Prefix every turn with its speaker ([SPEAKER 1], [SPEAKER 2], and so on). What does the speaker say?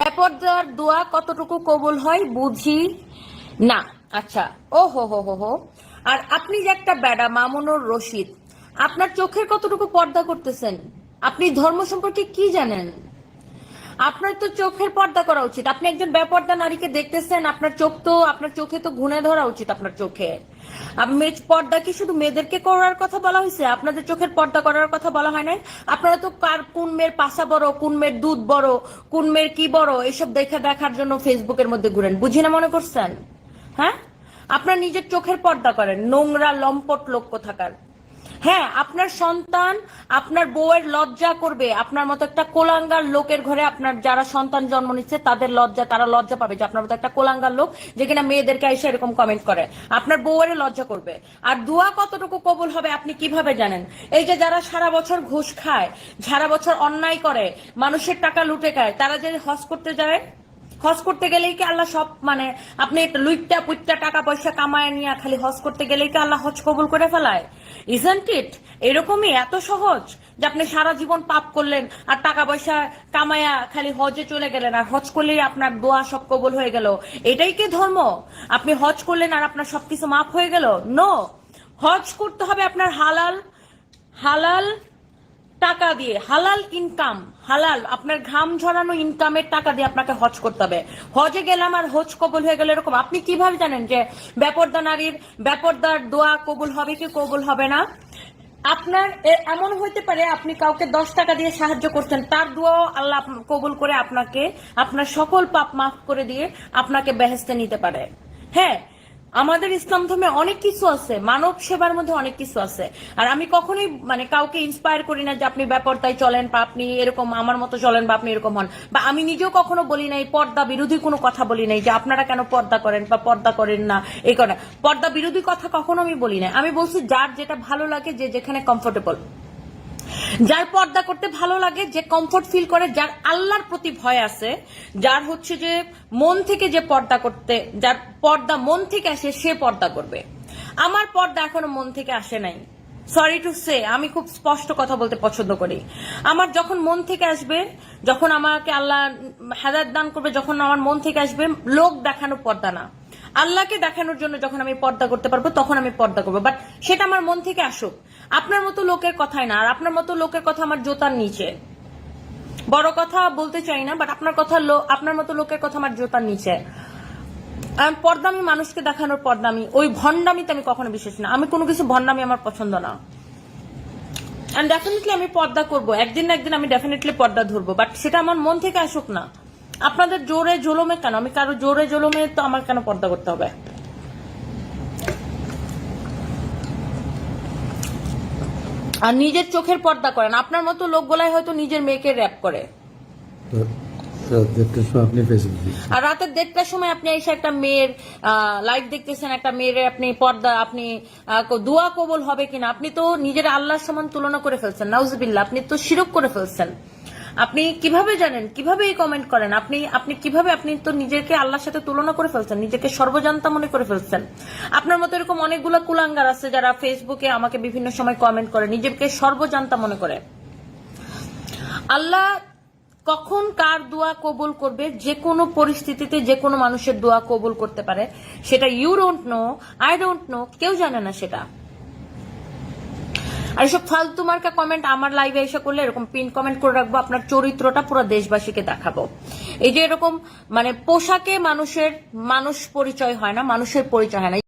[SPEAKER 1] বেপরদার দোয়া কতটুকু কবুল হয় বুঝি না। আচ্ছা ও হো হো হো হো। আর আপনি যে একটা বেড়া মামুনুর রশিদ, আপনার চোখের কতটুকু পর্দা করতেছেন? আপনি ধর্ম সম্পর্কে কি জানেন? আপনার তো চোখের পর্দা করা উচিত। আপনি একজন বেপর্দা নারীকে দেখতেছেন, আপনার চোখ তো, আপনার চোখে তো ঘুণে ধরা উচিত আপনার চোখে। পর্দা কি শুধু মেয়েদেরকে করার কথা বলা হয়েছে? আপনাদের চোখের পর্দা করার কথা বলা হয় নাই? আপনারা তো কার, কোন মেয়ের পাশা বড়, কোন মেয়ের দুধ বড়, কোন মেয়ের কি বড়, এসব দেখে দেখার জন্য ফেসবুকের মধ্যে ঘুরেন। বুঝি না মনে করছেন? হ্যাঁ? আপনার নিজের চোখের পর্দা করেন। নোংরা, লম্পট লোক কোথাকার? হ্যাঁ আপনার সন্তান আপনার বউয়ের লজ্জা করবে। আপনার মতো একটা কোলাঙ্গার লোকের ঘরে আপনার যারা সন্তান জন্ম নিচ্ছে, তাদের লজ্জা, তারা লজ্জা পাবে যে আপনার মতো একটা কোলাঙ্গার লোক যে কিনা মেয়েদেরকে এসে এরকম কমেন্ট করে। আপনার বউয়ের লজ্জা করবে। আর দোয়া কতটুকু কবুল হবে আপনি কীভাবে জানেন? এই যে যারা সারা বছর ঘুষ খায়, সারা বছর অন্যায় করে, মানুষের টাকা লুটে খায়, তারা যে হজ করতে যায়? হজ করতে গেলেই কি আল্লাহ সব মানে আপনি একটা লুইটটা, পুইটটা, টাকা, পয়সা কামায় নিয়ে খালি হজ করতে গেলেই কি আল্লাহ হজ কবুল করে ফেলায়? ইজেন্ট ইট এরকমই এত সহজ যে আপনি সারা জীবন পাপ করলেন আর টাকা পয়সা কামায়া খালি হজে চলে গেলেন আর হজ করলেই আপনার দোয়া সব কবুল হয়ে গেল। এটাই কি ধর্ম? আপনি হজ করলেন আর আপনার সবকিছু মাফ হয়ে গেল? নো হজ করতে হবে আপনার হালাল হালাল টাকা দিয়ে, হালাল ইনকাম হালাল। আপনার ঘাম ঝরানো ইনকামের টাকা দিয়ে আপনাকে হজ করতে হবে। হজে গেলাম আর হজ কবুল হয়ে গেল এরকম। আপনি কীভাবে জানেন যে ব্যাপরদা নারীর ব্যাপরদার দোয়া কবুল হবে কি কবুল হবে না? আপনার এমন হইতে পারে আপনি কাউকে দশ টাকা দিয়ে সাহায্য করছেন, তার দোয়াও আল্লাহ কবুল করে আপনাকে, আপনার সকল পাপ মাফ করে দিয়ে আপনাকে বেহেস্তে নিতে পারে। হ্যাঁ আমাদের ইসলাম ধর্মে অনেক কিছু আছে, মানব সেবার মধ্যে অনেক কিছু আছে। আর আমি কখনোই মানে কাউকে ইন্সপায়ার করি না যে আপনি ব্যাপারটাই চলেন বা আপনি এরকম, আমার মতো চলেন বা আপনি এরকম হন। বা আমি নিজেও কখনো বলি নাই, পর্দা বিরোধী কোনো কথা বলি নাই যে আপনারা কেন পর্দা করেন বা পর্দা করেন না, এই করে পর্দা বিরোধী কথা কখনো আমি বলি নাই। আমি বলছি, যার যেটা ভালো লাগে, যে যেখানে কমফোর্টেবল যার পর্দা করতে ভালো লাগে, যে কমফোর্ট ফিল করে, যার আল্লাহর প্রতি ভয় আছে, যার হচ্ছে যে মন থেকে যে পর্দা করতে, যার পর্দা মন থেকে আসে, সে পর্দা করবে। আমার পর্দা এখনও মন থেকে আসে নাই। সরি টু সে আমি খুব স্পষ্ট কথা বলতে পছন্দ করি। আমার যখন মন থেকে আসবে, যখন আমাকে আল্লাহ হেদায়ত দান করবে, যখন আমার মন থেকে আসবে, লোক দেখানো পর্দা না। আল্লাহকে দেখানোর জন্য যখন আমি পর্দা করতে পারব, তখন আমি পর্দা করব। বাট সেটা আমার মন থেকে আসুক। আপনার মতো লোকের কথাই না, আর আপনার মতো লোকের কথা আমার জোতার নিচে। বড় কথা বলতে চাই না বাট আপনার কথা আপনার মতো লোকের কথা আমার জোতার নিচে। আর পর্দামি মানুষকে দেখানোর পর্দামি, ওই ভণ্ডামিতে আমি কখনো বিশ্বাস না। আমি কোনো কিছু ভণ্ডামি আমার পছন্দ না। অ্যান্ড ডেফিনেটলি আমি পর্দা করব। একদিন না একদিন আমি ডেফিনেটলি পর্দা ধরবো বাট সেটা আমার মন থেকে আসুক না। আপনাদের জোরে জোলমে কেন? আমি কারও জোরে জোলমে তো আমার কেন পর্দা করতে হবে? আর নিজের চোখের পর্দা করেন। আপনার মতো লোকগুলাই হয়তো নিজের মেয়েকে র্যাপ করে। আর রাতের দেড়টার সময় আপনি এসে একটা মেয়ের লাইভ দেখতেছেন একটা মেয়ের আপনি পর্দা আপনি দোয়া কবুল হবে কিনা? আপনি তো নিজের আল্লাহর সমান তুলনা করে ফেলছেন। নাউজবিল্লা আপনি তো শিরক করে ফেলছেন। আপনি কীভাবে জানেন? কীভাবে এই কমেন্ট করেন? আপনি আপনি কীভাবে, আপনি তো নিজেকে আল্লাহর সাথে তুলনা করে ফেলছেন, নিজেকে সর্বজান্তা মনে করে ফেলছেন। আপনার মতো এরকম অনেকগুলো কুলাঙ্গার আছে যারা ফেসবুকে আমাকে বিভিন্ন সময় কমেন্ট করে, নিজেকে সর্বজান্তা মনে করে। আল্লাহ কখন কার দোয়া কবুল করবে? যে কোনো পরিস্থিতিতে যে কোনো মানুষের দোয়া কবুল করতে পারে। সেটা you don't know I don't know কেউ জানে না সেটা। আর এসব ফালতু মার্কা কমেন্ট আমার লাইভে এসে করলে এরকম পিন কমেন্ট করে রাখব, আপনার চরিত্রটা পুরো দেশবাসীকে দেখাবো। এই যে এরকম মানে পোশাকে মানুষের, মানুষ পরিচয় হয় না, মানুষের পরিচয় হয় না।